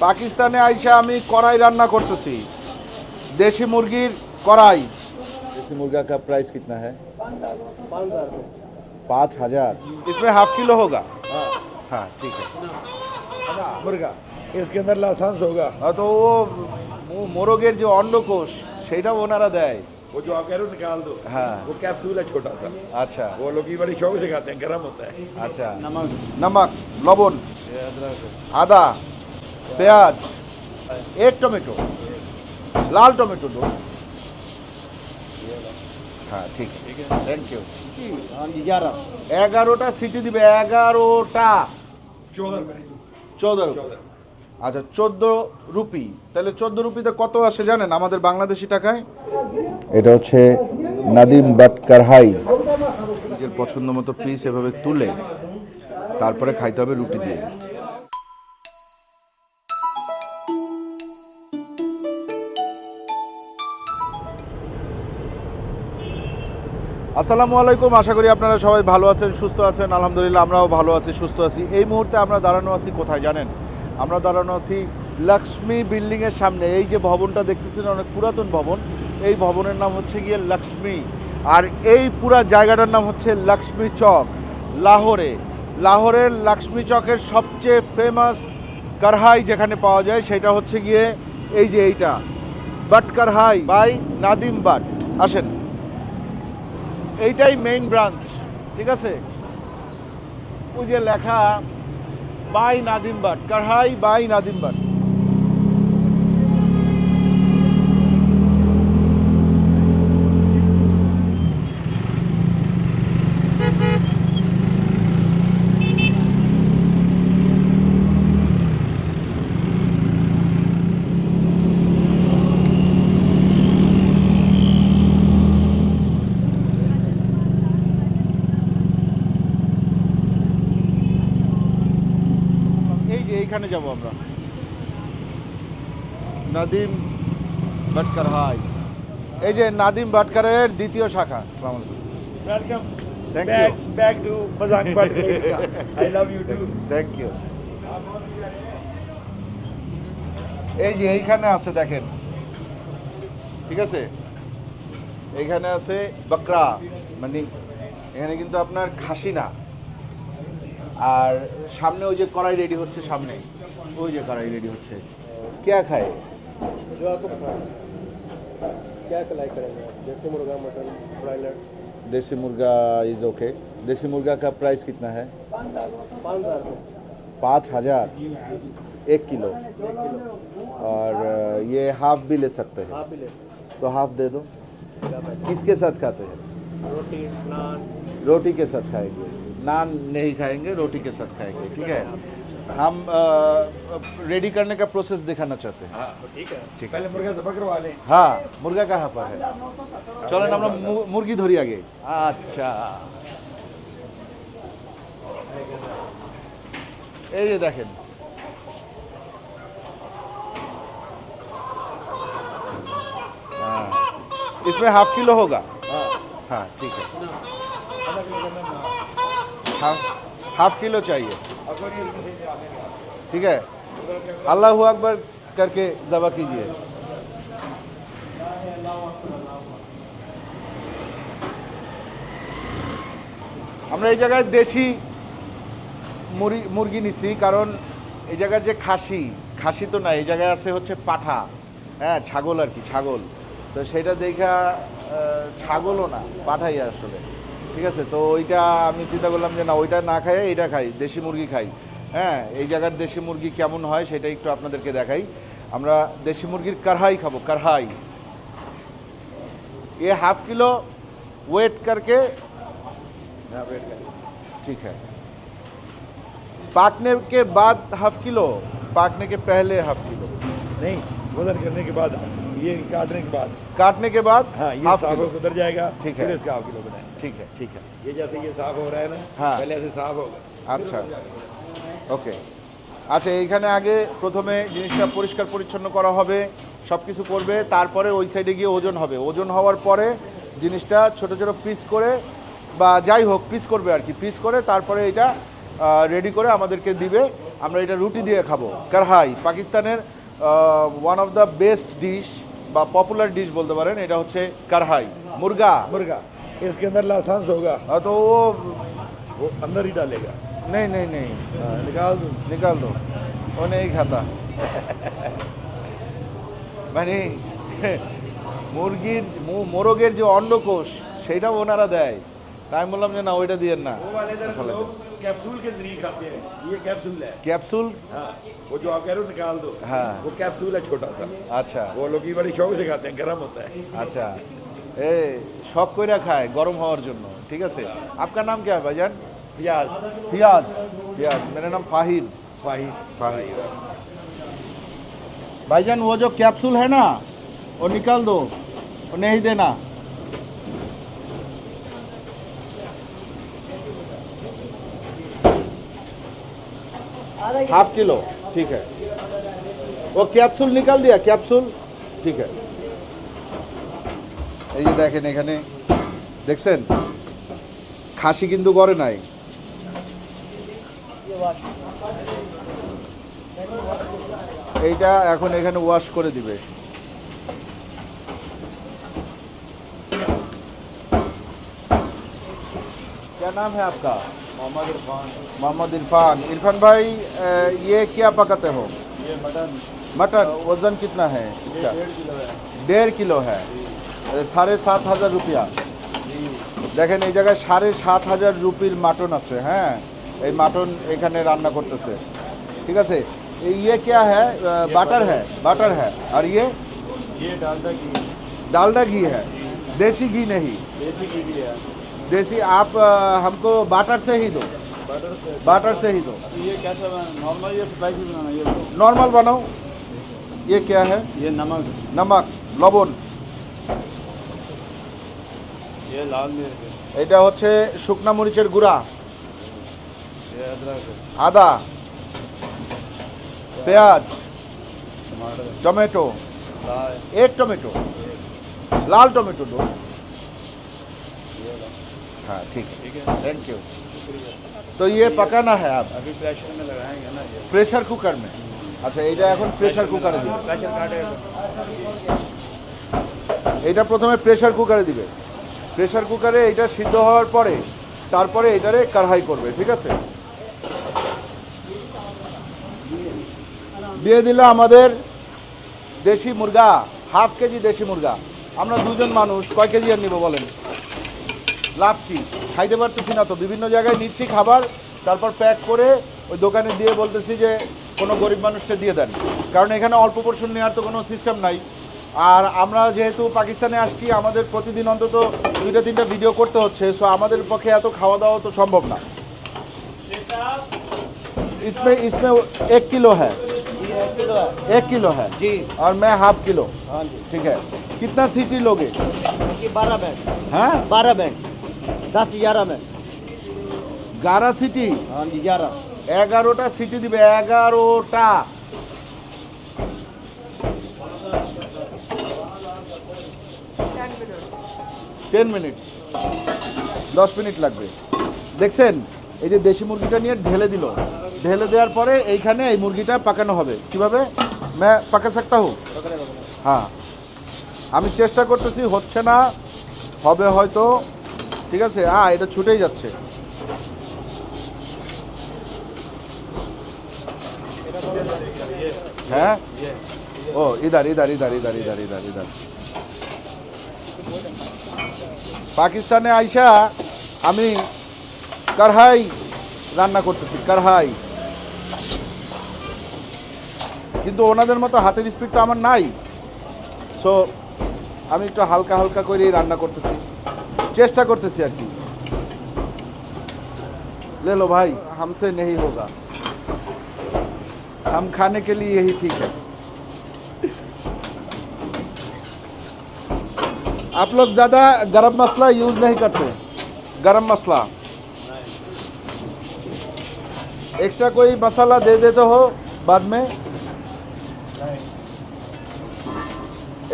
পাকিস্তানে আইসা আমি কড়াই রান্না করতেছি দেশি মুরগির কড়াই देसी मुर्गा का प्राइस कितना है पाँच हजार इसमें हाफ किलो होगा हाँ ठीक है मुर्गा इसके अंदर लाइसेंस होगा हाँ, तो वो वो मोरोगेर जो अंडकोश সেইটা ওনারা দেয় वो जो आप कह रहे हो निकाल दो हाँ वो कैप्सूल है छोटा सा अच्छा वो लोग की बड़ी शौक से खाते हैं गर्म होता है अच्छा नमक नमक लवण आदा পেঁয়াজ এক টমেটো লাল টমেটো দো। হ্যাঁ ঠিক থ্যাংক ইউ এগারোটা সিটি দিবে এগারোটা। চোদ্দ আচ্ছা চোদ্দ রুপি। তাহলে চোদ্দ রুপিতে কত আসে জানেন আমাদের বাংলাদেশি টাকায়? এটা হচ্ছে নাদিম বাটকারহাই নিজের পছন্দ মতো পিস এভাবে তুলে তারপরে খাইতে হবে রুটি দিয়ে। আসসালামু আলাইকুম, আশা করি আপনারা সবাই ভালো আছেন, সুস্থ আছেন। আলহামদুলিল্লাহ, আমরাও ভালো আছি, সুস্থ আছি। এই মুহূর্তে আমরা দাঁড়ানো আছি কোথায় জানেন? আমরা দাঁড়ানো আছি লক্ষ্মী বিল্ডিংয়ের সামনে। এই যে ভবনটা দেখতেছেন, অনেক পুরাতন ভবন। এই ভবনের নাম হচ্ছে গিয়ে লক্ষ্মী। আর এই পুরা জায়গাটার নাম হচ্ছে লক্ষ্মী চক, লাহোরে। লাহোরের লক্ষ্মী চকের সবচেয়ে ফেমাস কারহাই যেখানে পাওয়া যায়, সেটা হচ্ছে গিয়ে এই যে এইটা। বাট কারহাই বাই নাদিম বাট। আসেন। এইটাই মেইন ব্রাঞ্চ ঠিক আছে? ওই যে লেখা, বাই নাদিম বাট কারহাই বাই নাদিম বাট এই যে এইখানে যাব আমরা নাদিম ভাটকার হাই। এই যে নাদিম ভাটকারের দ্বিতীয় শাখা। Welcome thank you back to মজাক I love you too thank you এই যে এইখানে আছে দেখেন। ঠিক আছে? এইখানে আছে বকরা মানে এখানে কিন্তু আপনার খাসি না। আর সামনে ওই যে কড়াই রেডি হচ্ছে সামনে। ওই যে কড়াই রেডি হচ্ছে। কে খায়? जो आपको पसंद है। क्या लाइक करेंगे आप? जैसे मुर्गा मटन ब्रॉयलर देसी मुर्गा इज़ ओके देसी मुर्गा का प्राइस कितना है? पाँच हज़ार। एक किलो। और ये हाफ़ भी ले सकते हैं। तो हाफ़ दे दो। किसके साथ खाते हैं? रोटी नान। रोटी के साथ खाएँगे। नान नहीं खाएँगे रोटी के साथ खाएँगे। ठीक है? हम रेडी करने का प्रोसेस दिखाना चाहते हैं हाँ तो ठीक है ठीक है पहले मुर्गा तो पकड़वा लें হ্যাঁ মুরগা কাহা পর है চলেন আমরা মু- মুরগি ধরি আগে আচ্ছা এই যে দেখেন हाँ, इसमें हाफ किलो होगा हाँ ठीक है हाफ हाफ किलो चाहिए ठीक है अल्लाह अकबर करके दवा कीजिए আমরা এই জায়গায় দেশি মুরগি মুরগি নিছি কারণ এই জায়গার যে খাসি খাসি তো না এই জায়গায় আছে হচ্ছে পাঠা হ্যাঁ ছাগল আর কি ছাগল তো সেটা দেখা আহ, ছাগলও না পাঠাই আসলে ঠিক আছে তো ওইটা আমি চিন্তা করলাম যে না ওইটা না খাই এইটা খাই দেশি মুরগি খাই হ্যাঁ এই জায়গার দেশি মুরগি কেমন হয় সেটা একটু আপনাদেরকে দেখাই আমরা দেশি মুরগির কারহাই খাবো কারহাই ये हाफ किलो वेट करके हाँ वेट करें ठीक है पाकने के बाद हाफ किलो पाकने के पहले हाफ किलो नहीं वजन करने के बाद ये काटने के बाद काटने के बाद हाँ ये हाफ साफ किलो होकर उतर जाएगा ठीक है। फिर इसका हाफ किलो बनाए ठीक है ठीक है ये जैसे ये साफ हो रहा है ना हाँ। पहले ऐसे साफ होगा আচ্ছা ওকে আচ্ছা এইখানে আগে প্রথমে জিনিসটা পরিষ্কার পরিচ্ছন্ন করা হবে সব কিছু করবে তারপরে ওই সাইডে গিয়ে ওজন হবে ওজন হওয়ার পরে জিনিসটা ছোট ছোট পিস করে বা যাই হোক পিস করবে আর কি পিস করে তারপরে এটা রেডি করে আমাদেরকে দিবে আমরা এটা রুটি দিয়ে খাবো কারহাই পাকিস্তানের one of the best dish বা পপুলার ডিশ বলতে পারেন এটা হচ্ছে কারহাই মুরগা मुर्गा इसके अंदर लाइसेंस होगा আহ, তো ও वो अंदर ही डालेगा নেই নেই নেই हाँ, निकाल दूँ निकाल दो वो नहीं खाता মানে মুরগির মু- মোরগের যে অন্ডকোষ সেইটা ওনারা দেয় তাই আমি বললাম যে না ওইটা দিয়েন না वो वाले इधर लोग कैप्सूल के जरिए खाते हैं ये कैप्सूल है ক্যাপসুল हाँ वो जो आप कह रहे हो निकाल दो हाँ। वो कैप्सूल है छोटा सा আচ্ছা वो लोग की बड़ी शौक से खाते हैं गर्म होता है আচ্ছা এ শখ কইরা খায় গরম হওয়ার জন্য ঠিক আছে आपका नाम क्या है भाईजान प्याज फियाज फियाज मेरा नाम फाहिद फाही फाहिद भाईजान वो जो कैप्सूल है ना वो निकाल दो वो नहीं देना हाफ किलो ठीक है वो कैप्सूल निकाल दिया कैप्सूल ठीक है এই যে দেখেন এখানে দেখছেন খাসি কিন্তু করে নাই এইটা এখন এখানে ওয়াশ করে দিবে क्या नाम है आपका मोहम्मद इरफान मोहम्मद इरफान इरफान भाई अ, ये क्या पकाते हो ये मटन मटन वजन कितना है इसका डेढ़ किलो है দেড় কিলো হ্যাঁ এ, সাড়ে সাত হাজার রুপিয়া দেখেন এই জায়গায় সাড়ে সাত হাজার রুপির মাটন আছে হ্যাঁ এই মাটন এখানে রান্না করতেছে ঠিক আছে এই ইয়ে क्या है বাটার है বাটার है और ये ये डालडा की डालडा घी है देसी घी नहीं देसी घी भी है देसी आप अ, हमको बाटर से ही दो बटर से बाटर से ही दो ये कैसा नॉर्मल ये स्पाइसी बनाना ये लो नॉर्मल बनाओ ये क्या है ये नमक नमक লবণ ये लाल मिर्च এটা হচ্ছে শুকনা মরিচের গুঁড়া ये अदरक আদা পেঁয়াজ टमाटर टमेटो लाल एक टमेटो लाल टमेटो दो हाँ ठीक है ठीक है थैंक यू तो ये पकाना है आप अभी प्रेशर में लगाएंगे ना ये প্রেসার কুকার में আচ্ছা এইটা এখন প্রেসার কুকারে দিবে प्रेशर काटेगा এটা প্রথমে প্রেসার কুকারে দিবে প্রেসার কুকারে এটা সিদ্ধ হওয়ার পরে তারপরে এটারে কারহাই করবে ঠিক আছে দিয়ে দিল আমাদের দেশি মুরগা হাফ কেজি দেশি মুরগা আমরা দুজন মানুষ কয় কেজি আর নিব বলেন লাভ কি খাইতে পারতেছি না তো বিভিন্ন জায়গায় নিচ্ছি খাবার তারপর প্যাক করে ওই দোকানে দিয়ে বলতেছি যে কোনো গরিব মানুষকে দিয়ে দেন কারণ এখানে অল্প পোর্শন নেওয়ার তো কোনো সিস্টেম নাই আর আমরা যেহেতু পাকিস্তানে আসছি আমাদের প্রতিদিন অন্তত দুইটা তিনটা ভিডিও করতে হচ্ছে সো আমাদের পক্ষে এত খাওয়া দাওয়া তো সম্ভব না इसमें इसमें एक किलो है ये एक किलो है एक किलो है जी और मैं हाफ किलो हाँ जी ठीक है कितना सीटी लोगे ये बारह बैग हैं बारह बैग दस ग्यारह में ग्यारह सीटी हाँ जी ग्यारह এগারোটা সিটি দিবে এগারোটা টেন মিনিট দশ মিনিট লাগবে দেখছেন এই যে দেশি মুরগিটা নিয়ে ঢেলে দিল ঢেলে দেওয়ার পরে এইখানে এই মুরগিটা পাকানো হবে কিভাবে मैं পাকা सकता हूँ হ্যাঁ আমি চেষ্টা করতেছি হচ্ছে না হবে হয়তো ঠিক আছে? হ্যাঁ এটা ছুটেই যাচ্ছে। হ্যাঁ? ও, ইদার ইদার ইদার ইদার ইদার ইদার ইদার। পাকিস্তানে আইসা আমি কারহাই রান্না করতেছি, কারহাই। কিন্তু ওনাদের মতো হাতের স্পিড তো আমার নাই। সো আমি একটু হালকা হালকা করেই রান্না করতেছি। চেষ্টা করতেছি আর কি ले लो भाई हमसे नहीं होगा हम खाने के लिए यही ठीक है आप लोग ज़्यादा गरम मसाला यूज़ नहीं करते गरम मसाला एक्स्ट्रा कोई मसाला दे देते हो बाद में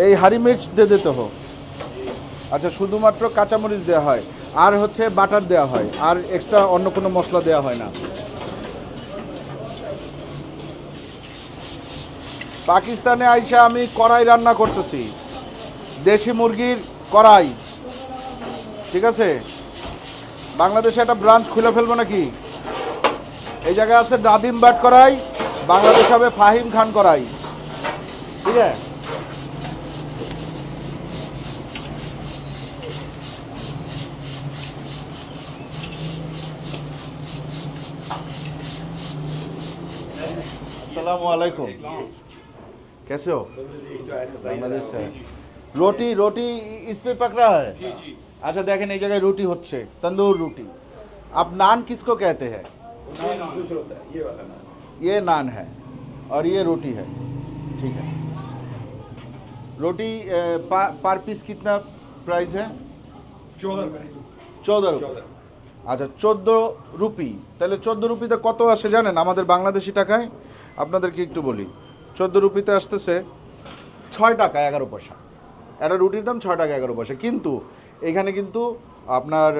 এই হারি মির্চ দিয়ে দিতে হো আচ্ছা শুধুমাত্র কাঁচামরিচ দেওয়া হয়, আর হচ্ছে বাটার দেওয়া হয়, আর এক্সট্রা অন্য কোনো মশলা দেওয়া হয় না। পাকিস্তানে আইসা আমি কড়াই রান্না করতেছি। দেশি মুরগির কড়াই। ঠিক আছে? বাংলাদেশে একটা ব্রাঞ্চ খুলে ফেলব নাকি? এই জায়গায় আছে নাদিম বাট করাই বাংলাদেশ হবে ফাহিম খান করাই ঠিক আছে? वालेकुम कैसे हो বাংলাদেশ से रोटी रोटी इस पे पक रहा है अच्छा देखें एक जगह रोटी হচ্ছে तंदूर रोटी आप नान किसको कहते हैं दूसरा होता है ये वाला ना ये नान है और ये रोटी है ठीक है रोटी अ, पा- पर पीस कितना प्राइस है चौदह रुपए চোদ্দো রুপি চৌদ্দ। আচ্ছা চোদ্দো রুপি তাহলে চোদ্দো রুপিতে কত আসে জানেন আমাদের বাংলাদেশি টাকায় আপনাদেরকে একটু বলি, চোদ্দ রুপিতে আসতেছে ছয় টাকা এগারো পয়সা। একটা রুটির দাম ছয় টাকা এগারো পয়সা। কিন্তু এখানে কিন্তু আপনার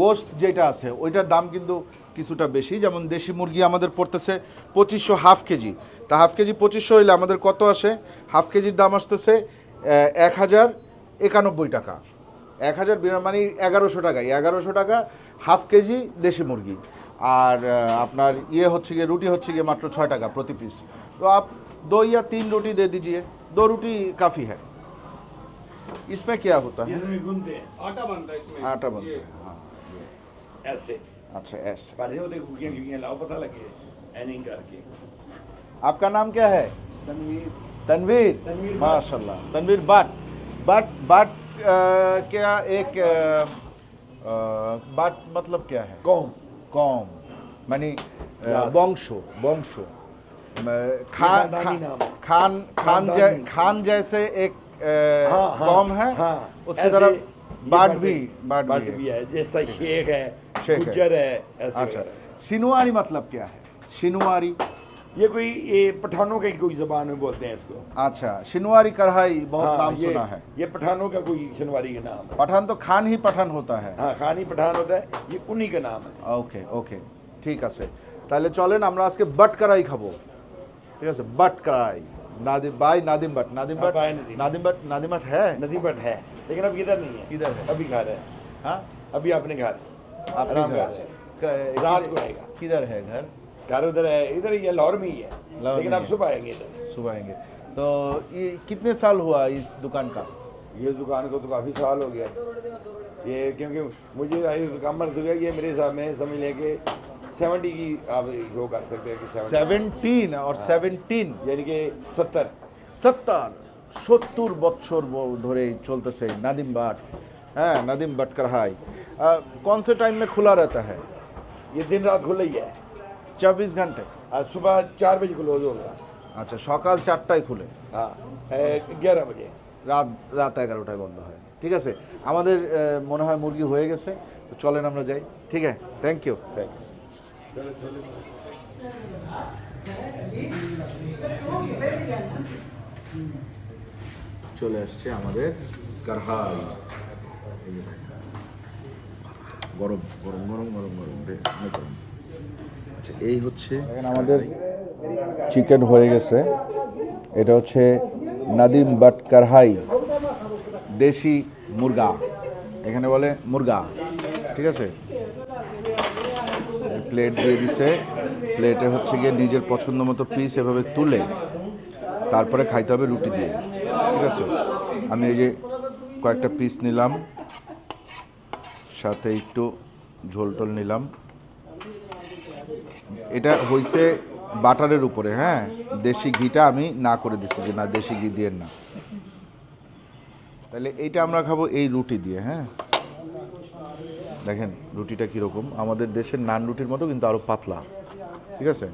গোস্ত যেটা আছে, ওইটার দাম কিন্তু কিছুটা বেশি। যেমন দেশি মুরগি আমাদের পড়তেছে পঁচিশশো হাফ কেজি। তা হাফ কেজি পঁচিশশো হইলে আমাদের কত আসে? হাফ কেজির দাম আসতেছে এক হাজার একানব্বই টাকা। এক হাজার মানে এগারোশো টাকা এগারোশো টাকা হাফ কেজি দেশি মুরগি। আর আহ, আপনার ইয়ে হচ্ছে গিয়ে রুটি হচ্ছে গিয়ে মাত্র ছয় টাকা প্রতি পিস তো আপ दो या तीन रोटी दे दीजिए दो रोटी काफ़ी है इसमें क्या होता है इसमें गूंदते हैं आटा बनता है इसमें आटा बनता ये। है हाँ ऐसे अच्छा ऐसे पढ़े होते कुकियां कुकियां लाओ पता लगे एनिंग करके आपका नाम क्या है तनवीर तनवीर तनवीर माशाल्लाह तनवीर बट बट बट अ, क्या एक अ, अ, बट मतलब क्या है कौम কম মানে জাত। বংশ বংশ म, खान खानदानी खान नाम है। खान खान जै, खानदानी। खान जैसे एक अ, हाँ हाँ कौम है हाँ उसकी ऐसे तरफ ये बाट बट भी बाट बट भी भी है है जैसा शेख है शेख है। गुज्जर है ऐसे अच्छा वगैरह। शिनुआरी मतलब क्या है शिनुआरी ये कोई ये पठानों की कोई जबान में बोलते हैं इसको अच्छा शिनुआरी कढ़ाई बहुत हाँ, नाम ये, सुना है ये पठानों का कोई शनवारी का नाम है पठान तो खान ही पठान होता है हाँ खानी पठान होता है ये उन्हीं का नाम है ওকে ওকে ঠিক আছে তাহলে চলেন আমরা আজকে বাট কড়াই খাবো ঠিক আছে but kadai Nadeem by Nadeem but Nadeem हाँ, but by Nadeem. Nadeem but Nadeem but है नदी बट है लेकिन अब इधर नहीं है इधर है अभी घर है हाँ अभी अपने घर है आपके आराम घर कर से रहे क- रात किधर- को आएगा किधर है घर घर उधर है इधर ही है लाहौर में ही है लाहौर लेकिन में अब है। सुबह आएंगे इधर सुबह आएंगे तो ये कितने साल हुआ इस दुकान का ये दुकान को तो काफ़ी साल हो गया ये क्योंकि मुझे आई दुकान में हो गया ये मेरे हिसाब में समझ लें कि सेवेंटी की आप शो कर सकते हैं कि सेवेंटी সেভেন্টিন और সেভেন্টিন यानी कि सत्तर সত্তর সত্তর বছর ব- ধরে চলতেছে নাদিম বাট হ্যাঁ নাদিম বাট कढ़ाई अ, कौन से टाइम में खुला रहता है ये दिन रात खुला ही है चौबीस घंटे आज सुबह चार बजे क्लोज होगा আচ্ছা সকাল চারটায় খুলে हाँ ग्यारह बजे রাত রাত এগারোটায় বন্ধ হয় ঠিক আছে আমাদের আহ, মনে হয় মুরগি হয়ে গেছে তো চলেন আমরা যাই ঠিক আছে থ্যাংক ইউ চলে আসছে আমাদের কারহাই এই যে দেখেন। গরম গরম গরম গরম গরম রে, অনেক গরম আচ্ছা এই হচ্ছে আমাদের চিকেন হয়ে গেছে। এটা হচ্ছে নাদিম বাট কারহাই দেশি মুরগা। এখানে বলে মুরগা, ঠিক আছে? প্লেট দিয়ে দিছে। প্লেটে হচ্ছে গিয়ে নিজের পছন্দ মতো পিস এভাবে তুলে তারপরে খাইতে হবে রুটি দিয়ে, ঠিক আছে? আমি এই যে কয়েকটা পিস নিলাম, সাথে একটু ঝোল টোল নিলাম। এটা হইছে বাটারের উপরে হ্যাঁ? দেশি ঘিটা আমি না করে দিচ্ছি যে না, দেশি ঘি দিয়ে না। তাহলে এইটা আমরা খাব এই রুটি দিয়ে হ্যাঁ? দেখেন রুটিটা কীরকম। আমাদের দেশের নান রুটির মতো কিন্তু আরও পাতলা। ঠিক আছে?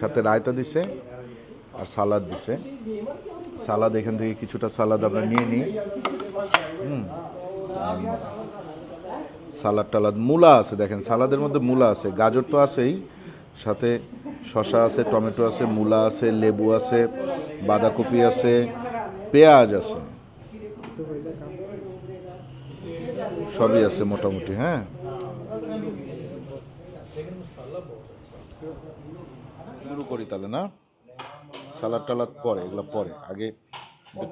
সাথে রায়তা দিছে আর সালাদ দিছে। সালাদ এখান থেকে কিছুটা সালাদ আমরা নিয়ে নিই। হুম। সালাদ টালাদ মূলা আছে, দেখেন সালাদের মধ্যে মূলা আছে, গাজর তো আছেই, সাথে শশা আছে, টমেটো আছে, মূলা আছে, লেবু আছে, বাঁধাকপি আছে, পেঁয়াজ আছে। সবই আছে মোটামুটি হ্যাঁ। শুরু করি তাহলে, না? সালাদ টালাদ পরে, এগুলো পরে। আগে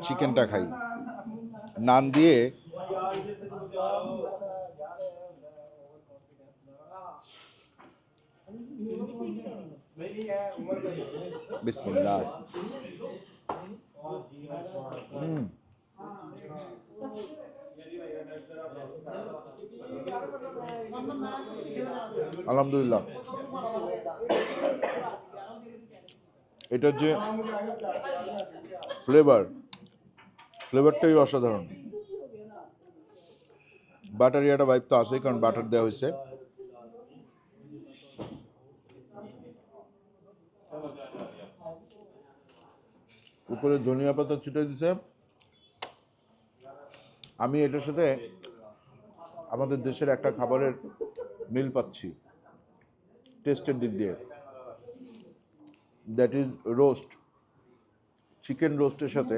চিকেনটা খাই। নান দিয়ে বিসমিল্লাহ হুম আলহামদুলিল্লাহ এটার যে ফ্লেভার ফ্লেভারটাই অসাধারণ। বাটার ইয়াটা ভাইব তো আছেই, কারণ বাটার দেওয়া হয়েছে। উপরে ধনিয়া পাতা ছিটে দিছে। আমি এটার সাথে আমাদের দেশের একটা খাবারের মিল পাচ্ছি। টেস্টের দিক দিয়ে। দ্যাট ইজ রোস্ট চিকেন রোস্টের সাথে।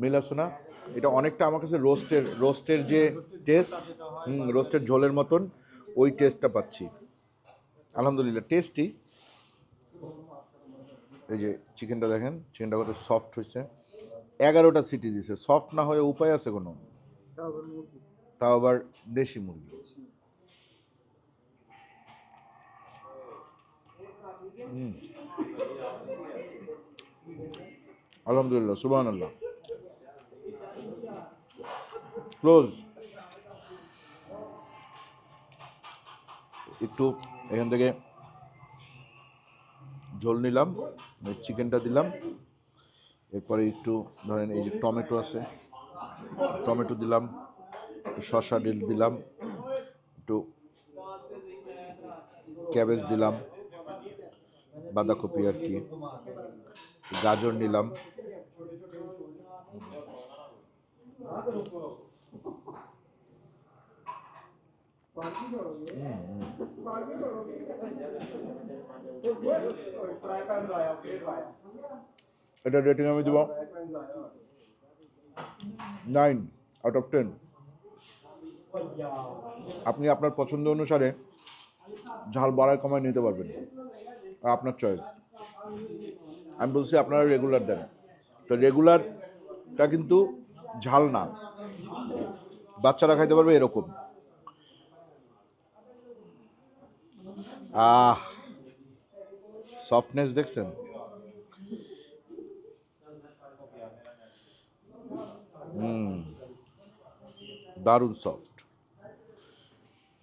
মিল আছে না? এটা অনেকটা আমার কাছে রোস্টের রোস্টের যে টেস্ট রোস্টের ঝোলের মতন, ওই টেস্টটা পাচ্ছি। আলহামদুলিল্লাহ টেস্টি এই যে চিকেনটা দেখেন, চিকেনটা কত সফট হয়েছে এগারোটা সিটি দিছে। সফট না হয়ে উপায় আছে কোনো? তাও আবার দেশি মুরগি। হুম। আলহামদুলিল্লাহ সুবাহ আল্লাহ ক্লোজ একটু এখান থেকে ঝোল নিলাম চিকেনটা দিলাম। এরপরে একটু ধরেন এই যে টমেটো আছে, টমেটো দিলাম, একটু শসা ডিল দিলাম, একটু ক্যাবেজ দিলাম, বাঁধাকপি আর কি, গাজর নিলাম। এটা রেটিং আমি দেবো? নাইন আউট অফ টেন আপনি আপনার পছন্দ অনুসারে ঝাল বাড়ায় কমায় নিতে পারবেন। আপনার চয়েস আমি বলছি আপনারা রেগুলার দেন। তো রেগুলারটা কিন্তু ঝাল না। বাচ্চারা খাইতে পারবে এরকম। আহ সফটনেস দেখছেন? দারুণ সফট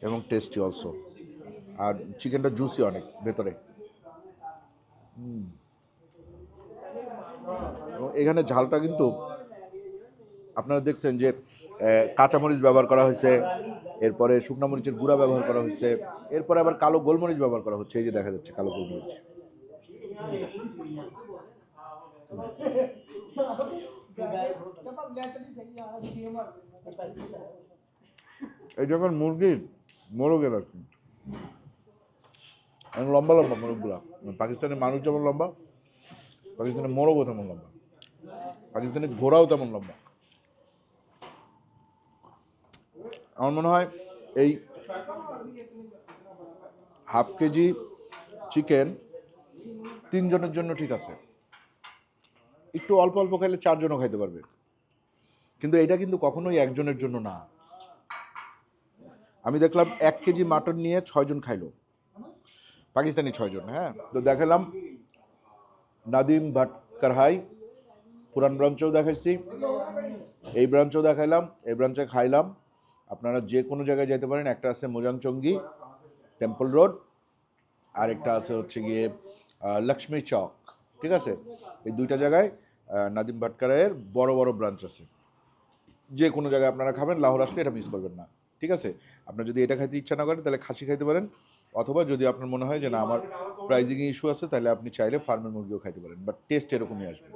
এবং টেস্টি অলসো আর চিকেনটা জুসি অনেক, ভেতরে। এবং এখানে ঝালটা কিন্তু আপনারা দেখছেন যে কাঁচামরিচ ব্যবহার করা হয়েছে এরপরে শুকনা মরিচের গুঁড়া ব্যবহার করা হচ্ছে। এরপরে আবার কালো গোলমরিচ ব্যবহার করা হচ্ছে। এই যে দেখা যাচ্ছে কালো গোলমরিচ। এই যখন মুরগির মোরগের আর কি। লম্বা লম্বা মোরগগুলা। পাকিস্তানের মানুষ যেমন লম্বা পাকিস্তানের মোরগও তেমন লম্বা। পাকিস্তানের ঘোড়াও তেমন লম্বা। আমার মনে হয় এই হাফ কেজি চিকেন তিনজনের জন্য ঠিক আছে। একটু অল্প অল্প খাইলে চারজনও খাইতে পারবে। কিন্তু এটা কিন্তু কখনোই একজনের জন্য না। আমি দেখলাম এক কেজি মাটন নিয়ে ছয়জন খাইলো। পাকিস্তানি ছয়জন হ্যাঁ? তো দেখালাম নাদিম ভাট কারহাই, পুরান ব্রাঞ্চেও দেখাইছি, এই ব্রাঞ্চেও দেখাইলাম, এই ব্রাঞ্চে খাইলাম। আপনারা যে কোনো জায়গায় যেতে পারেন, একটা আছে মোজাংচঙ্গি টেম্পল রোড আর একটা আছে হচ্ছে গিয়ে লক্ষ্মী চক, ঠিক আছে? এই দুইটা জায়গায় নাদিম ভাটকারের বড় বড় ব্রাঞ্চ আছে। যে কোনো জায়গায় আপনারা খাবেন, লাহোর আসলে এটা মিস করবেন না, ঠিক আছে? আপনার যদি এটা খাইতে ইচ্ছা না করেন, তাহলে খাসি খাইতে পারেন। অথবা যদি আপনার মনে হয় যে না, আমার প্রাইজিং ইস্যু আছে, তাহলে আপনি চাইলে ফার্মের মুরগিও খাইতে পারেন বাট টেস্ট এরকমই আসবে।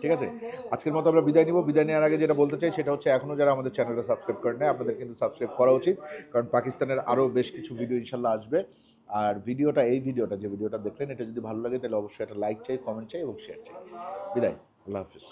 ঠিক আছে? আজকের মতো আমরা বিদায় নিব। বিদায় নেওয়ার আগে যেটা বলতে চাই, সেটা হচ্ছে এখনও যারা আমাদের চ্যানেলটা সাবস্ক্রাইব করেন নাই, আপনাদের কিন্তু সাবস্ক্রাইব করা উচিত, কারণ পাকিস্তানের আরও বেশ কিছু ভিডিও ইনশাল্লাহ আসবে। আর ভিডিওটা, এই ভিডিওটা, যে ভিডিওটা দেখলেন, এটা যদি ভালো লাগে, তাহলে অবশ্যই একটা লাইক চাই কমেন্ট চাই এবং শেয়ার চাই। বিদায়। আল্লাহ হাফিজ।